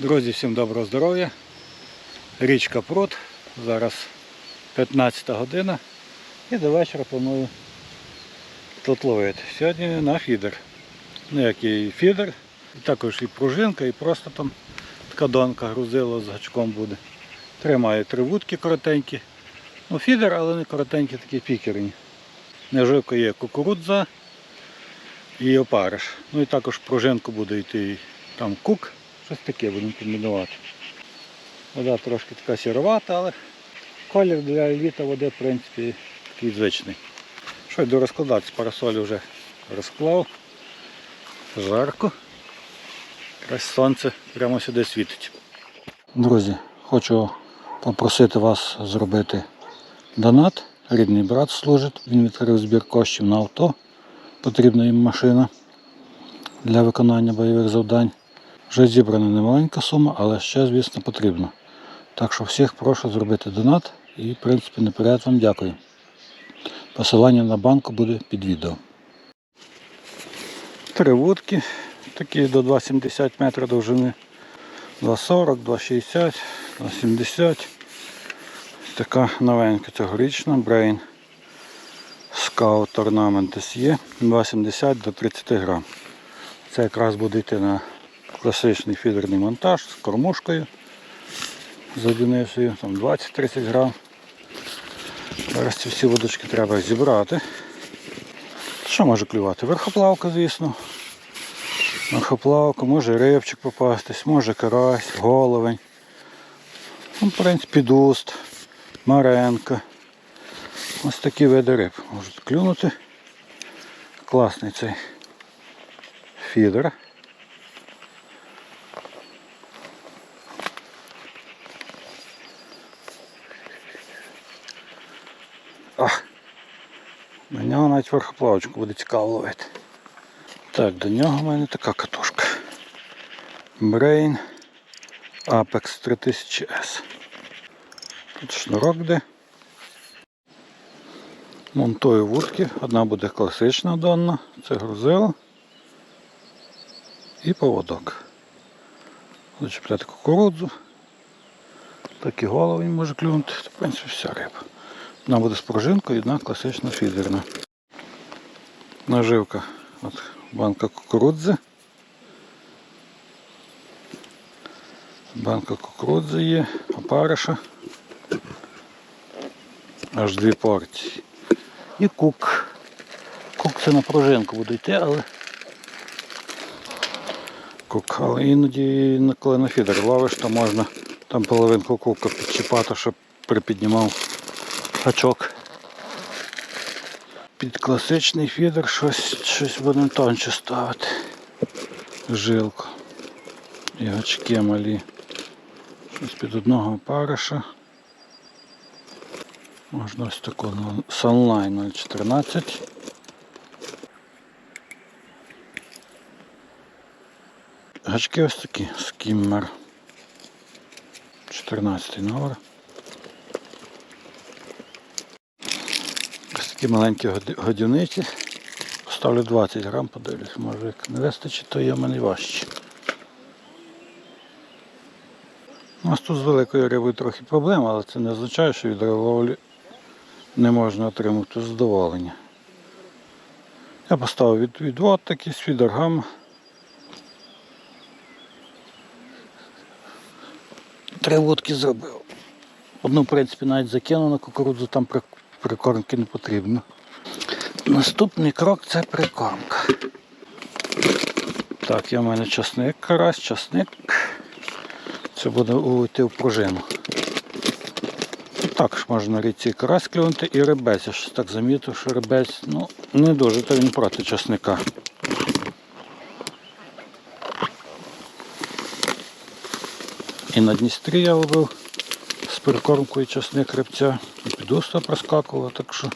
Друзі, всім доброго здоров'я. Річка Пруд. Зараз 15 година. І до вечора планую тут ловити. Сьогодні на фідер. Ну як і фідер, і також і пружинка, і просто там така донка грузила з гачком буде. Тримаю три вудки коротенькі. Ну фідер, але не коротенькі, такі пікерні. Наживка є кукурудза і опариш. Ну і також пружинку буде йти там кук. Щось таке будемо комбінувати. Вода трошки така сіровата, але колір для літа води, в принципі, такий звичний. Що йду розкладатись, парасоль вже розклав. Жарко. Якраз сонце прямо сюди світить. Друзі, хочу попросити вас зробити донат. Рідний брат служить, він відкрив збір коштів на авто. Потрібна їм машина для виконання бойових завдань. Вже зібрана немаленька сума, але ще, звісно, потрібно. Так що всіх прошу зробити донат і, в принципі, наперед вам дякую. Посилання на банку буде під відео. Три вудки, такі до 2,70 метра довжини. 2,40, 2,60, 2,70. Така новенька цьогорічна Brain Scout Ornament SE 2,70 до 30 грам. Це якраз буде йти на класичний фідерний монтаж з кормушкою, з одиницею, там 20-30 грам. Зараз ці всі водочки треба зібрати. Що може клювати? Верхоплавка, звісно. Верхоплавка, може рибчик попастись, може карась, головень. Ну, в принципі, дуст, маренка. Ось такі види риб можуть клюнути. Класний цей фідер. Ах, на нього верхоплавочку буде цікаво ловити. Так, до нього в мене така катушка. Brain Apex 3000S. Тут шнурок де. Монтую вудки. Одна буде класична донна, це грузило. І поводок. Буду чіпляти кукурудзу. Так і може клюнути. В принципі, вся риба. Одна буде з пружинкою, одна класична фідерна. Наживка. От банка кукурудзи. Банка кукурудзи є, опариша. Аж дві порції. І кук. Кук це на пружинку буде йти, але кук. Але іноді, коли на фідер ловиш, то можна там половинку кука підчіпати, щоб припіднімав гачок. Під класичний фідер щось, щось будемо тонче ставити. Жилку. І гачки малі. Щось під одного париша. Можна ось таку ну, Sunline 014. Гачки ось такі, скіммер. 14 номер. Такі маленькі годівниці. Поставлю 20 грам, подивлюсь, може як не вистачить, то є в мене важче. У нас тут з великою рибою трохи проблем, але це не означає, що від риболовлі не можна отримати задоволення. Я поставив від, відвод такий з фідергами. Три вудки зробив. Одну, в принципі, навіть закинув на кукурудзу, там прикормки не потрібно. Наступний крок це прикормка. Так, є в мене часник, карась, часник. Це буде уйти в пружину. Також можна на річці карась клюнути і рибець. Я щось так замітив, що рибець ну, не дуже, то він проти часника. І на Дністрі я ловив з прикормкою часник рибця. І під уста проскакувало, так що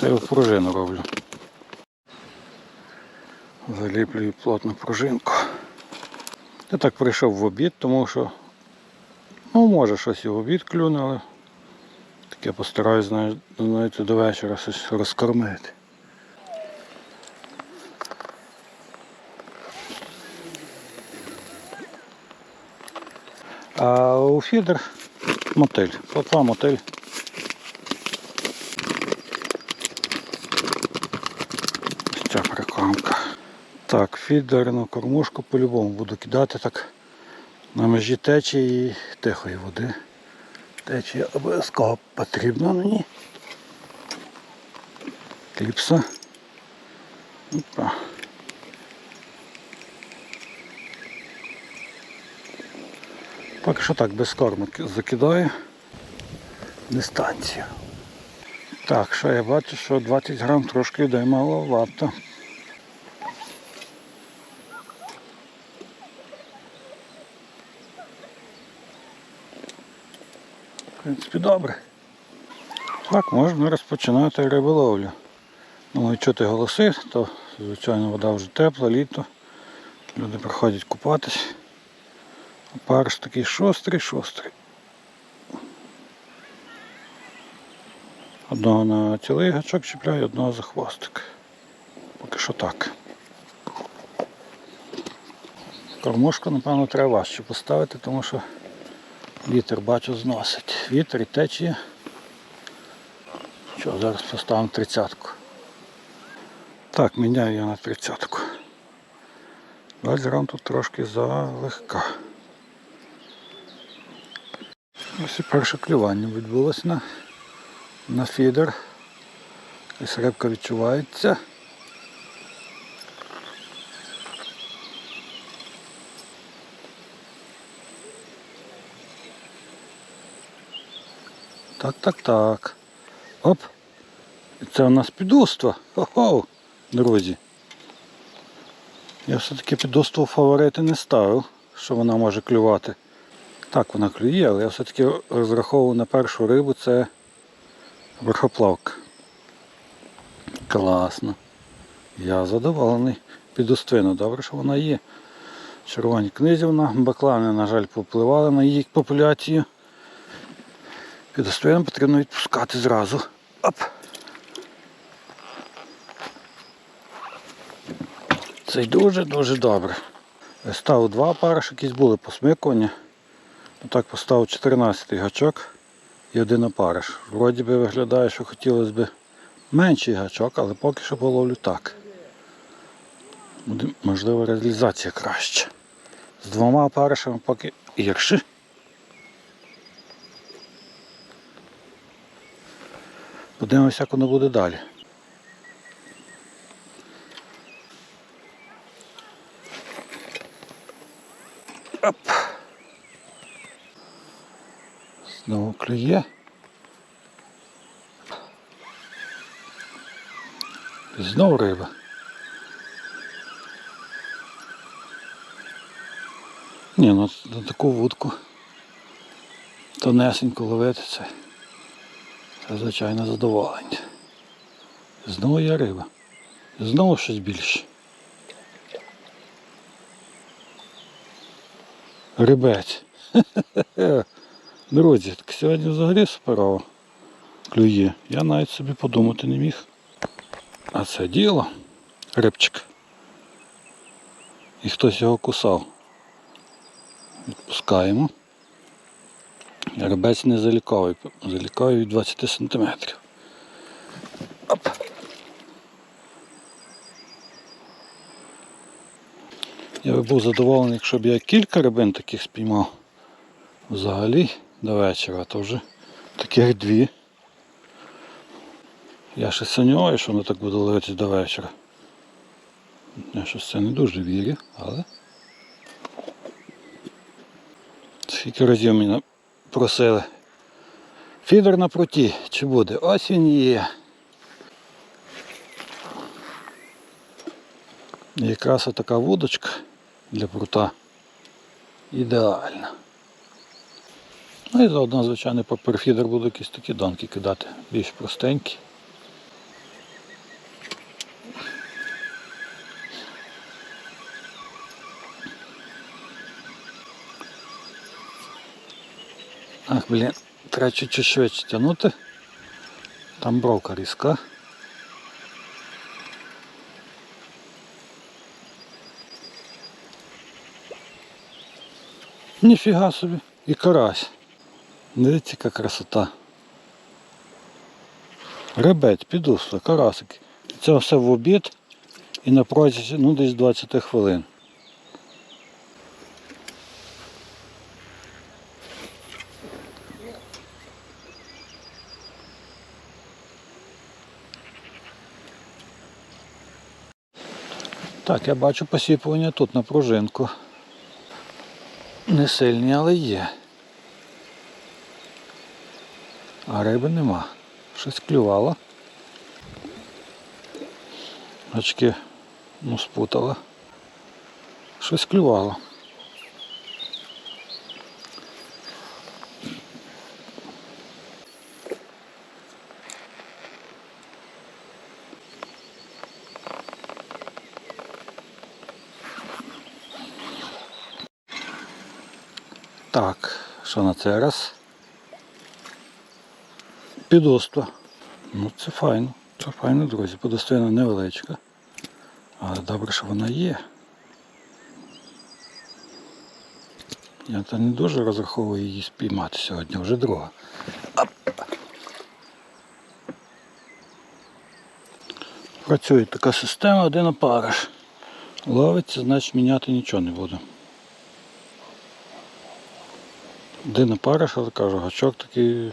це я в пружину роблю. Заліплюю плотно пружинку. Я так прийшов в обід, тому що ну може щось і в обід клюне, але таке постараюсь знає- знаєте, до вечора щось розкормити. А у фідер мотиль. Плотва мотиль. Ось ця прикормка. Так, фідерну кормушку по-любому буду кидати так на межі течії і тихої води. Течія обов'язково потрібна мені. Кліпса. Опа. Поки що так, без корму ки- закидаю дистанцію. Так, що я бачу, що 20 грам трошки йде маловато. В принципі, добре. Так, можна розпочинати риболовлю. Ну, чути голоси, то звичайно вода вже тепла, літо. Люди приходять купатись. Парш такий шострий, шострий. Одного на цілий гачок чіпляю, одного за хвостик. Поки що так. Кормушку, напевно, треба важче поставити, тому що вітер бачу зносить. Вітер і течія. Що, зараз поставимо тридцятку. Так, міняю я на тридцятку. 20 грам тут трошки залегка. Ось і перше клювання відбулося на, на фідер. Ось рибка відчувається. Так, так, так. Оп. Це у нас підуство. Хо-хо, друзі. Я все-таки підуство фаворити не ставив, що вона може клювати. Так, вона клює, але я все-таки розраховував на першу рибу це верхоплавка. Класно. Я задоволений. Підуствину, добре, що вона є. Червоні книзівна, баклани, на жаль, попливали на її популяцію. Підоствину потрібно відпускати зразу. Оп. Це дуже-дуже добре. Ставив два париш, якісь були посмикування. Отак поставив 14 гачок і один опариш. Вроді би виглядає, що хотілося б менший гачок, але поки що половлю так. Буде, можливо, реалізація краща. З двома опаришами поки гірше. Подивимося, як воно буде далі. Оп. Знову клює. Знову риба. Ні, ну на таку вудку тонесенько ловити це. Це звичайно задоволення. Знову є риба. Знову щось більше. Рибець. Друзі, так сьогодні взагалі суперово клює. Я навіть собі подумати не міг. А це діло, рибчик. І хтось його кусав. Відпускаємо. Рибець не заліковий, заліковий від 20 см. Оп. Я би був задоволений, якщо б я кілька рибин таких спіймав взагалі до вечора, то вже таких дві. Я ще сумніваюся, що воно так буде ловитися до вечора. Я щось це не дуже вірю, але. Скільки разів мене просили. Фідер на пруті, чи буде? Ось він є. Якраз така вудочка для прута ідеальна. Ну і заодно, звичайно, по перфідер буду якісь такі донки кидати, більш простенькі. Ах, блін, треба чуть-чуть швидше тягнути. Там бровка різка. Ніфіга собі. і карась. Дивіться, яка красота. Ребець, підусла, карасик. Це все в обід і на протязі ну, десь 20 хвилин. Так, я бачу посіпування тут на пружинку. Не сильні, але є. А риби нема. Щось клювало. Очки ну, спутала. Щось клювало. Так, що на цей раз? Підоства. Ну це файно. Це файно, друзі. Подостойна невеличка. Але добре, що вона є. Я то не дуже розраховую її спіймати сьогодні, вже друга. Працює така система, один опариш. Ловиться, значить міняти нічого не буду. Один опариш, але кажу, гачок такий,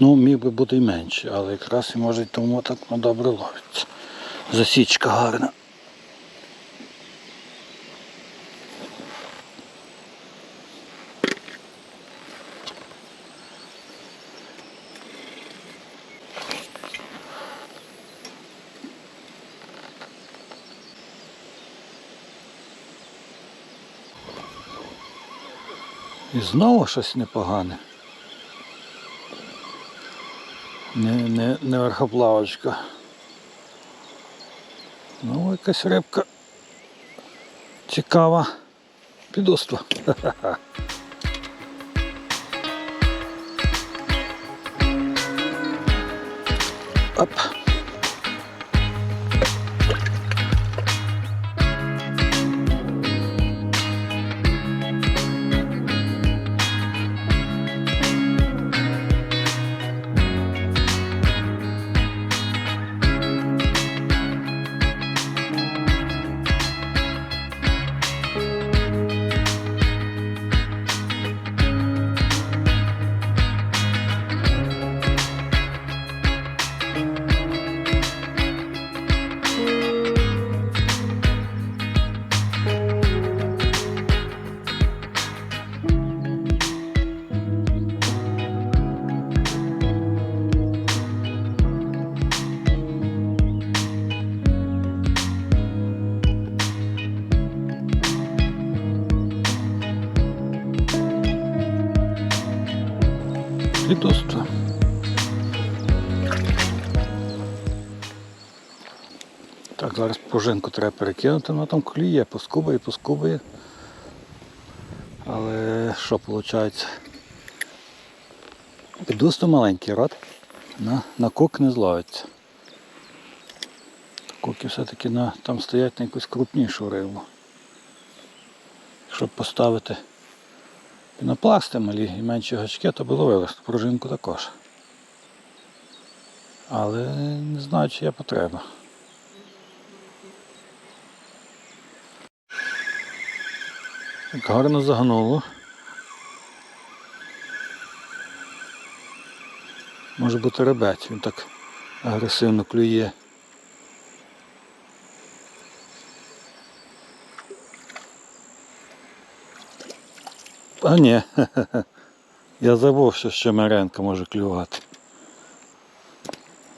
ну, міг би бути і менший, але якраз і може тому так ну, добре ловиться. Засічка гарна. І знову щось непогане. Не, не, не верхоплавочка. Ну, якась рибка цікава. Підоства. Оп. Пружинку треба перекинути, вона там клює, поскубає, поскубає. Але що виходить? Підусто маленький рот, на, на кук не зловиться. Куки все-таки на, там стоять на якусь крупнішу рибу. Щоб поставити пінопласти малі і менші гачки, то було вивезти. Пружинку також. Але не знаю, чи є потреба. Гарно загнуло. Може бути ребець, він так агресивно клює. А ні, я забув, що ще меренка може клювати.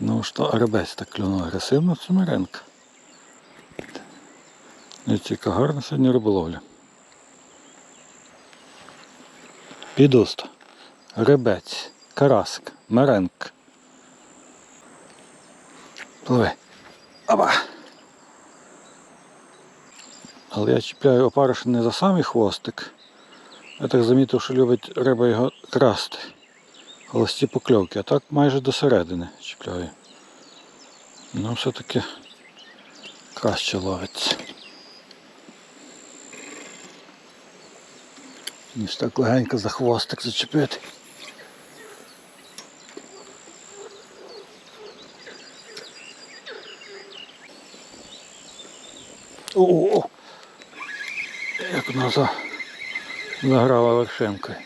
Ну що, ребець так клюнув агресивно, це меренка. Яка гарна сьогодні риболовля. Підуст, ребець, карасик, меренка. Пливи. Оба. Але я чіпляю опариш не за самий хвостик. Я так замітив, що любить риба його красти. Холості покльовки, а так майже до середини чіпляю. Ну все-таки краще ловиться. Ніж так легенько за хвостик зачепити. О, -о, -о. як вона за... заграла вершинкою.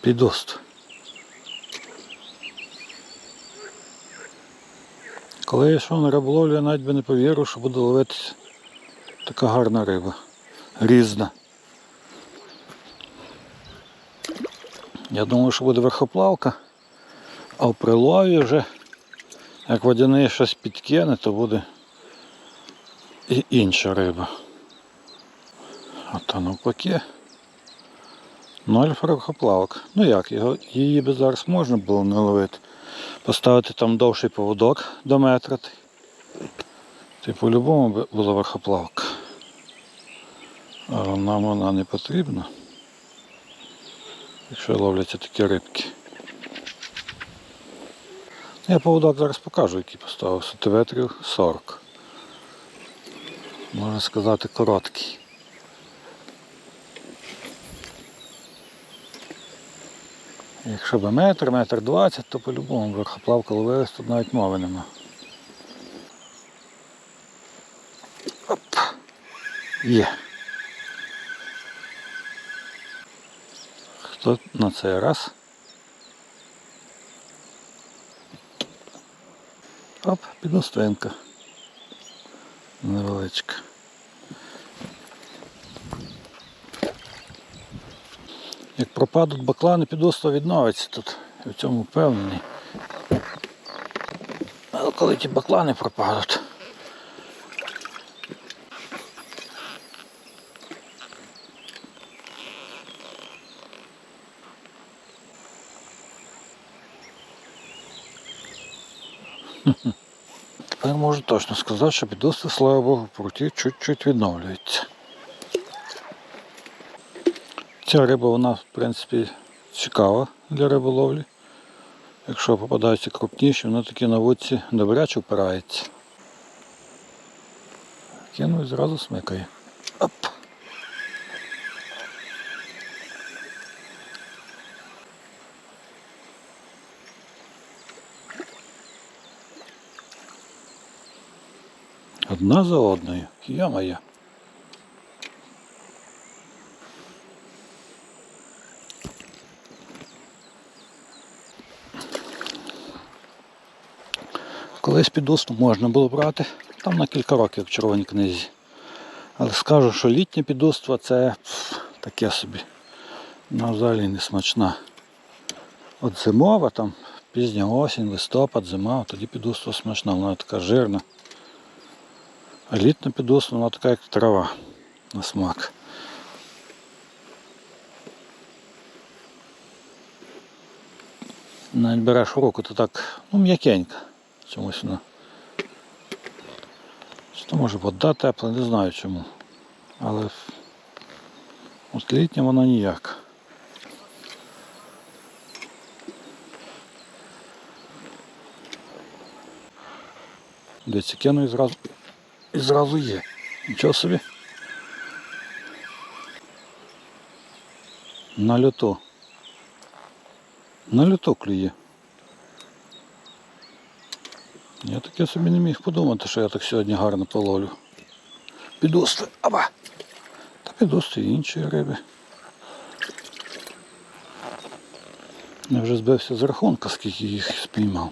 Підост. Коли я йшов на риболовлю, я навіть би не повірив, що буде ловитися така гарна риба. Різна. Я думав, що буде верхоплавка, а в прилові вже, як водяний щось підкине, то буде і інша риба. А то навпаки. Ноль верхоплавок. Ну як, його, її би зараз можна було не ловити. Поставити там довший поводок до метра. Ти по-любому була верхоплавка. Нам вона не потрібна. Якщо ловляться такі рибки. Я поводок зараз покажу, який поставив. Сантиметрів 40. Можна сказати короткий. Якщо би метр, метр двадцять, то по-любому верхоплавка ловилась, тут навіть мови нема. Оп. Є. Хто на цей раз? Оп, підностинка. Невеличка. Як пропадуть баклани, підосло відновиться тут. Я в цьому впевнений. Але коли ті баклани пропадуть. Тепер можу точно сказати, що підоси, слава Богу, пруті чуть-чуть відновлюється. Ця риба, вона, в принципі, цікава для риболовлі. Якщо попадаються крупніші, вона такі на вудці добряче впирається. Кинув і зразу смикає. Оп. Одна за одною. Я моя. Колись підусну можна було брати, там на кілька років в червоній книзі. Але скажу, що літнє підуство це пф, таке собі. Вона взагалі не смачна. От зимова, там пізня осінь, листопад, зима, тоді підуство смачна, вона така жирна. А літне підуство, вона така як трава на смак. Навіть береш руку, то так, ну, м'якенька. Чомусь вона. Чи то може вода тепла, не знаю чому. Але от літня вона ніяк. Дивіться, кину і зразу, і зразу є. Нічого собі. На льоту. На льоту клює. Я таке собі не міг подумати, що я так сьогодні гарно половлю. Підусти, аба! Та підусти і інші риби. Я вже збився з рахунка, скільки їх спіймав.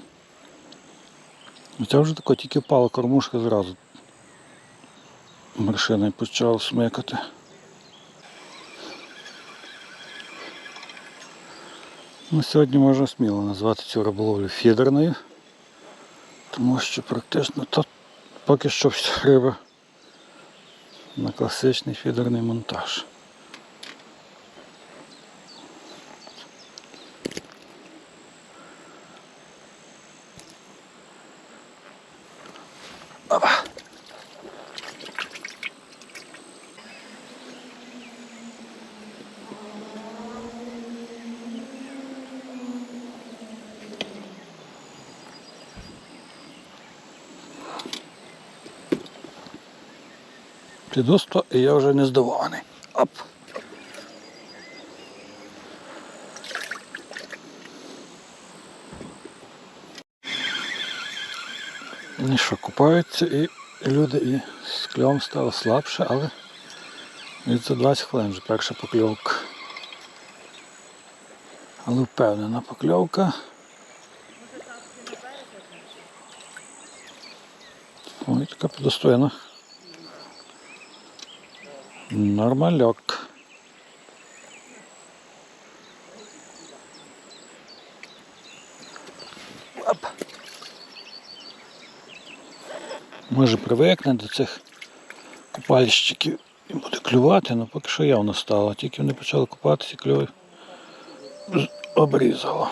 Це вже тако тільки впала кормушка зразу. Вершиною почав смикати. Ну, Сьогодні можна сміло назвати цю риболовлю фідерною. Тому що практично тут поки що вся риба на класичний фідерний монтаж. Піду 100 і я вже не здивований. Оп. Ну що, купаються і люди і з кльовом стало слабше, але від за 20 хвилин вже перша покльовка. Але впевнена покльовка. Ой, така підостойна. Нормальок. Оп. Може привикне до цих купальщиків і буде клювати, але поки що явно стало. Тільки вони почали купатися, клюв обрізало.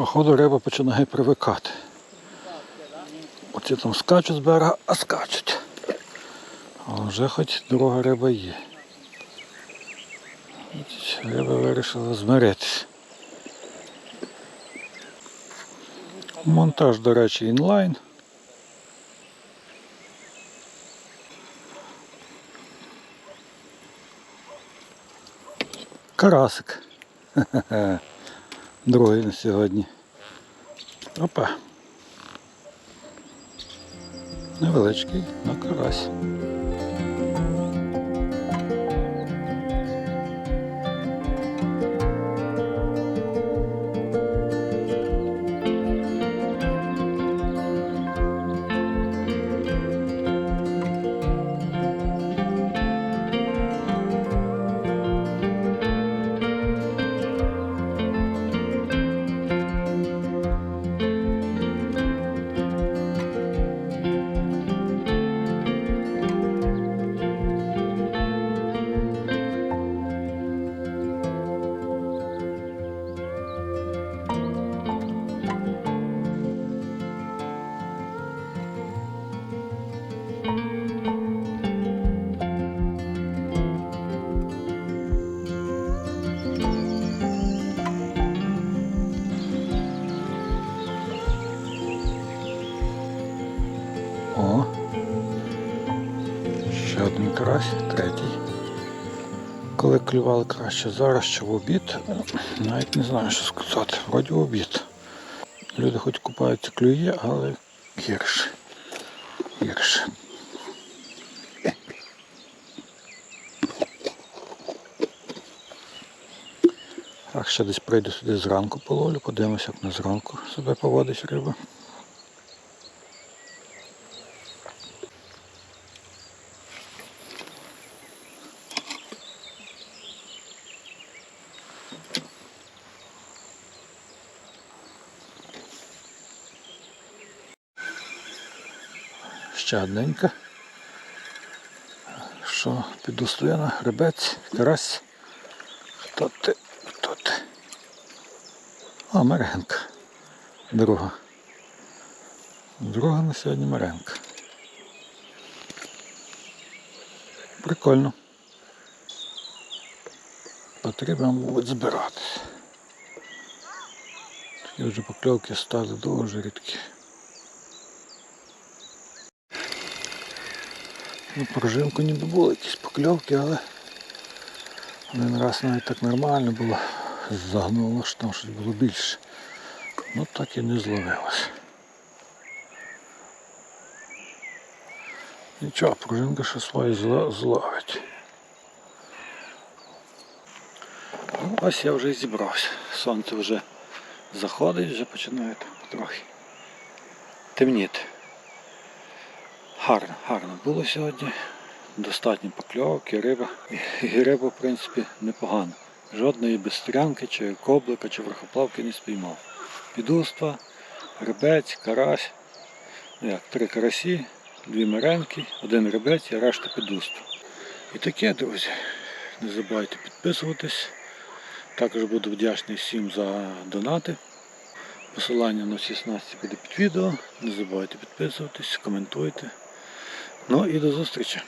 Походу риба починає привикати. Оці там скачуть з берега, а скачуть. А вже хоч друга риба є. Риба вирішила змиритися. Монтаж, до речі, інлайн. Карасик. Хе-хе-хе. Другий на сьогодні. Опа. Невеличкий, на карась. Карась, третій. Коли клювали краще зараз, чи в обід, навіть не знаю, що сказати. Вроді в обід. Люди хоч купаються клює, але гірше. Гірше. Так, ще десь прийду сюди зранку половлю, подивимося, як на зранку себе поводить риба. Ще одненька. Що підустояна, гребець, карась. Хто ти? Хто ти? А, меренка. Друга. Друга на сьогодні меренка. Прикольно. Потрібно, мабуть, збирати. Такі вже покльовки стали дуже рідкі. Ну, пружинку ніби були якісь покльовки, але один раз навіть так нормально було. Загнуло, що там щось було більше. Ну так і не зловилось. Нічого, пружинка ще зло- зловить. Ну, ось я вже зібрався. Сонце вже заходить, вже починає трохи темніти. Гарно, гарно було сьогодні. Достатньо покльовки, риба. І риба, в принципі, непогана. Жодної безстрянки, чи коблика, чи верхоплавки не спіймав. Підуства, рибець, карась. Ну Як, три карасі, дві меренки, один рибець і решта підуства. І таке, друзі. Не забувайте підписуватись. Також буду вдячний всім за донати. Посилання на всі снасті буде під відео. Не забувайте підписуватись, коментуйте. Ну і до зустрічі.